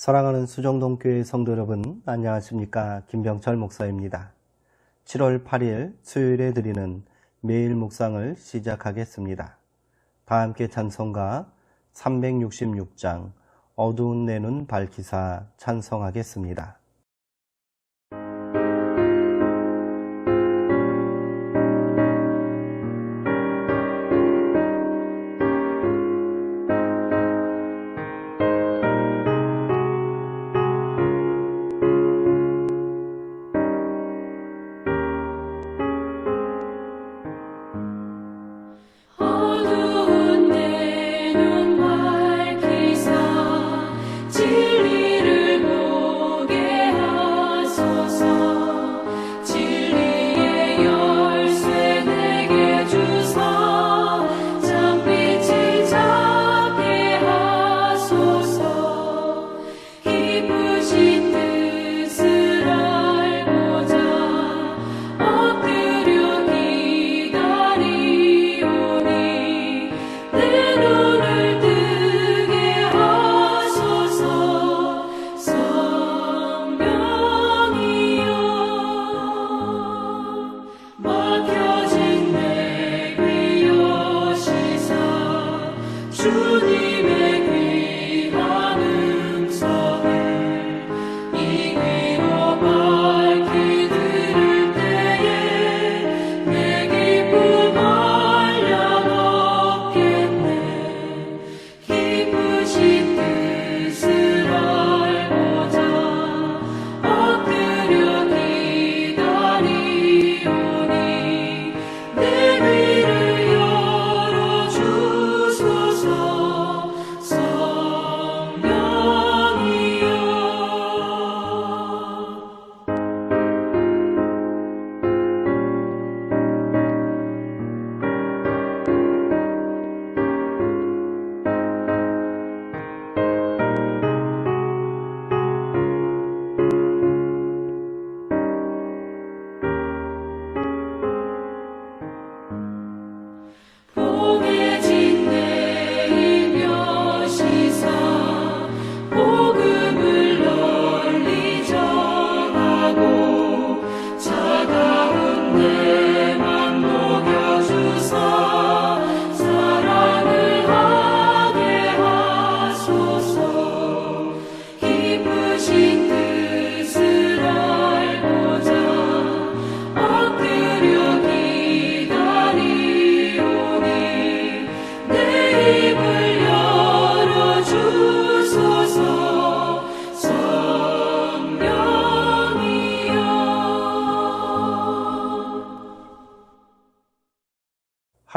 사랑하는 수정동교회 성도 여러분, 안녕하십니까. 김병철 목사입니다. 7월 8일 수요일에 드리는 매일 묵상을 시작하겠습니다. 다 함께 찬송가 366장 어두운 내 눈 밝히사 찬송하겠습니다.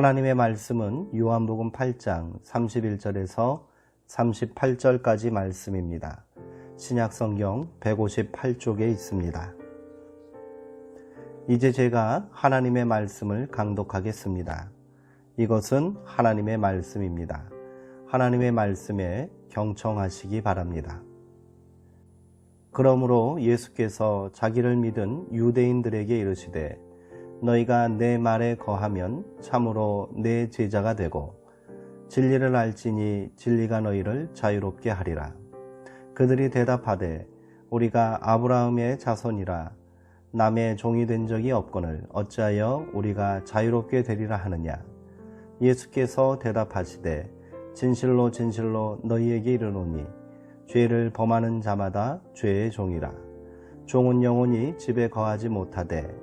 하나님의 말씀은 요한복음 8장 31절에서 38절까지 말씀입니다. 신약 성경 158쪽에 있습니다. 이제 제가 하나님의 말씀을 강독하겠습니다. 이것은 하나님의 말씀입니다. 하나님의 말씀에 경청하시기 바랍니다. 그러므로 예수께서 자기를 믿은 유대인들에게 이르시되 너희가 내 말에 거하면 참으로 내 제자가 되고 진리를 알지니 진리가 너희를 자유롭게 하리라. 그들이 대답하되 우리가 아브라함의 자손이라 남의 종이 된 적이 없거늘 어찌하여 우리가 자유롭게 되리라 하느냐. 예수께서 대답하시되 진실로 진실로 너희에게 이르노니 죄를 범하는 자마다 죄의 종이라. 종은 영원히 집에 거하지 못하되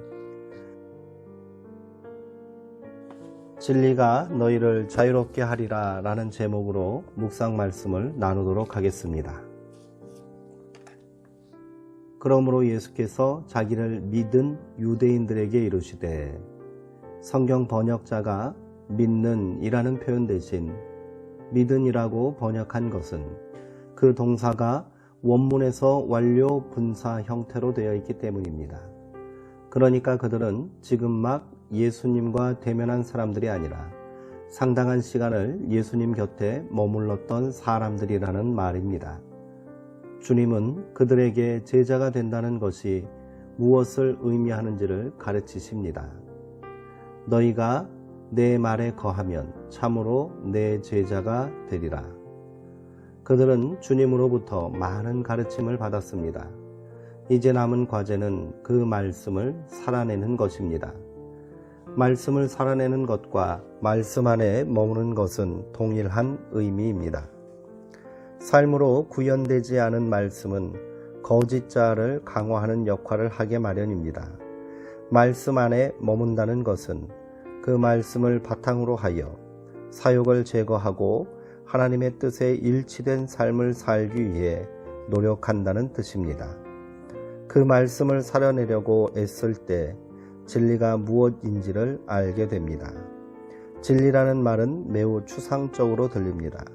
진리가 너희를 자유롭게 하리라 라는 제목으로 묵상 말씀을 나누도록 하겠습니다. 그러므로 예수께서 자기를 믿은 유대인들에게 이르시되 성경 번역자가 믿는 이라는 표현 대신 믿은이라고 번역한 것은 그 동사가 원문에서 완료 분사 형태로 되어 있기 때문입니다. 그러니까 그들은 지금 막 예수님과 대면한 사람들이 아니라 상당한 시간을 예수님 곁에 머물렀던 사람들이라는 말입니다. 주님은 그들에게 제자가 된다는 것이 무엇을 의미하는지를 가르치십니다. 너희가 내 말에 거하면 참으로 내 제자가 되리라. 그들은 주님으로부터 많은 가르침을 받았습니다. 이제 남은 과제는 그 말씀을 살아내는 것입니다. 말씀을 살아내는 것과 말씀 안에 머무는 것은 동일한 의미입니다. 삶으로 구현되지 않은 말씀은 거짓자를 강화하는 역할을 하게 마련입니다. 말씀 안에 머문다는 것은 그 말씀을 바탕으로 하여 사욕을 제거하고 하나님의 뜻에 일치된 삶을 살기 위해 노력한다는 뜻입니다. 그 말씀을 살아내려고 애쓸 때 진리가 무엇인지를 알게 됩니다. 진리라는 말은 매우 추상적으로 들립니다.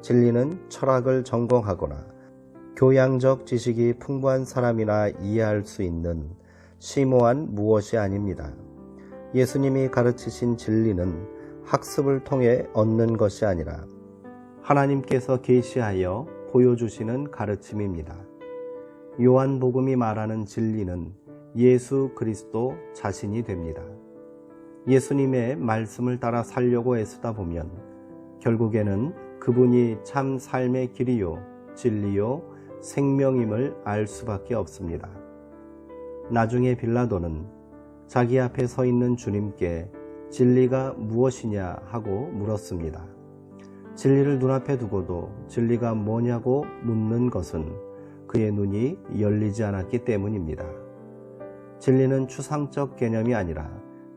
진리는 철학을 전공하거나 교양적 지식이 풍부한 사람이나 이해할 수 있는 심오한 무엇이 아닙니다. 예수님이 가르치신 진리는 학습을 통해 얻는 것이 아니라 하나님께서 계시하여 보여주시는 가르침입니다. 요한복음이 말하는 진리는 예수 그리스도 자신이 됩니다. 예수님의 말씀을 따라 살려고 애쓰다 보면 결국에는 그분이 참 삶의 길이요, 진리요, 생명임을 알 수밖에 없습니다. 나중에 빌라도는 자기 앞에 서 있는 주님께 진리가 무엇이냐 하고 물었습니다. 진리를 눈앞에 두고도 진리가 뭐냐고 묻는 것은 그의 눈이 열리지 않았기 때문입니다. 진리는 추상적 개념이 아니라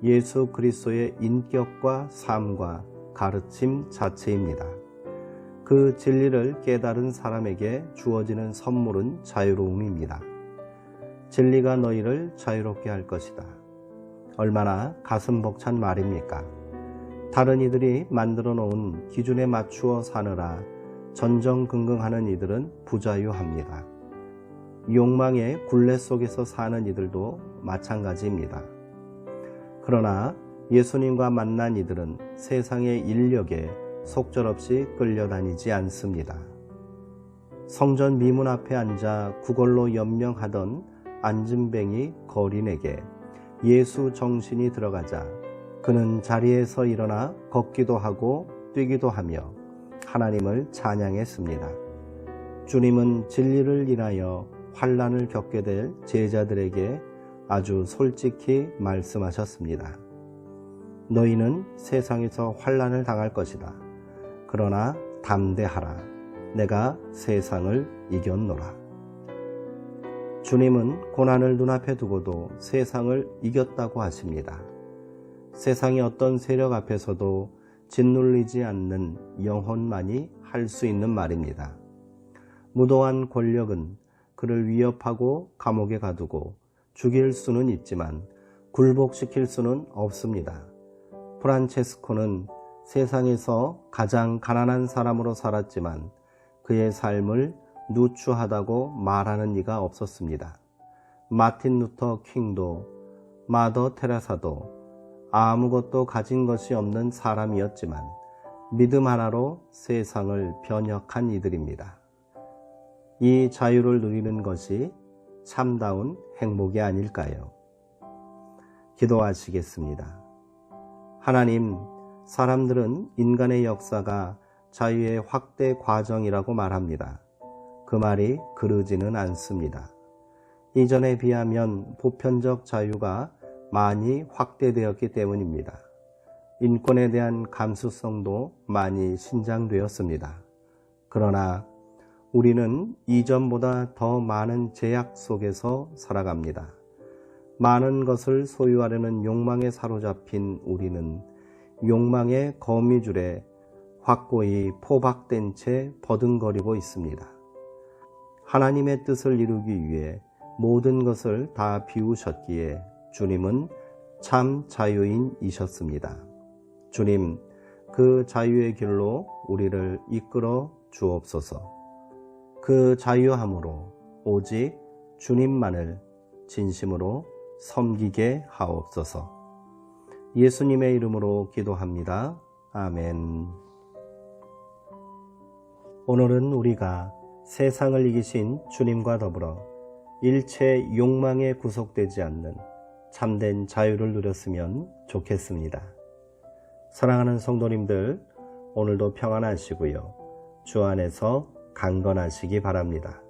예수 그리스도의 인격과 삶과 가르침 자체입니다. 그 진리를 깨달은 사람에게 주어지는 선물은 자유로움입니다. 진리가 너희를 자유롭게 할 것이다. 얼마나 가슴 벅찬 말입니까? 다른 이들이 만들어 놓은 기준에 맞추어 사느라 전전긍긍하는 이들은 부자유합니다. 욕망의 굴레 속에서 사는 이들도 마찬가지입니다. 그러나 예수님과 만난 이들은 세상의 인력에 속절없이 끌려다니지 않습니다. 성전 미문 앞에 앉아 구걸로 연명하던 안진뱅이 거린에게 예수 정신이 들어가자 그는 자리에서 일어나 걷기도 하고 뛰기도 하며 하나님을 찬양했습니다. 주님은 진리를 인하여 환란을 겪게 될 제자들에게 아주 솔직히 말씀하셨습니다. 너희는 세상에서 환란을 당할 것이다. 그러나 담대하라. 내가 세상을 이겼노라. 주님은 고난을 눈앞에 두고도 세상을 이겼다고 하십니다. 세상의 어떤 세력 앞에서도 짓눌리지 않는 영혼만이 할 수 있는 말입니다. 무도한 권력은 그를 위협하고 감옥에 가두고 죽일 수는 있지만 굴복시킬 수는 없습니다. 프란체스코는 세상에서 가장 가난한 사람으로 살았지만 그의 삶을 누추하다고 말하는 이가 없었습니다. 마틴 루터 킹도 마더 테라사도 아무것도 가진 것이 없는 사람이었지만 믿음 하나로 세상을 변혁한 이들입니다. 이 자유를 누리는 것이 참다운 행복이 아닐까요? 기도하시겠습니다. 하나님, 사람들은 인간의 역사가 자유의 확대 과정이라고 말합니다. 그 말이 그르지는 않습니다. 이전에 비하면 보편적 자유가 많이 확대되었기 때문입니다. 인권에 대한 감수성도 많이 신장되었습니다. 그러나 우리는 이전보다 더 많은 제약 속에서 살아갑니다. 많은 것을 소유하려는 욕망에 사로잡힌 우리는 욕망의 거미줄에 확고히 포박된 채 버둥거리고 있습니다. 하나님의 뜻을 이루기 위해 모든 것을 다 비우셨기에 주님은 참 자유인이셨습니다. 주님, 그 자유의 길로 우리를 이끌어 주옵소서. 그 자유함으로 오직 주님만을 진심으로 섬기게 하옵소서. 예수님의 이름으로 기도합니다. 아멘. 오늘은 우리가 세상을 이기신 주님과 더불어 일체 욕망에 구속되지 않는 참된 자유를 누렸으면 좋겠습니다. 사랑하는 성도님들, 오늘도 평안하시고요. 주 안에서 강건하시기 바랍니다.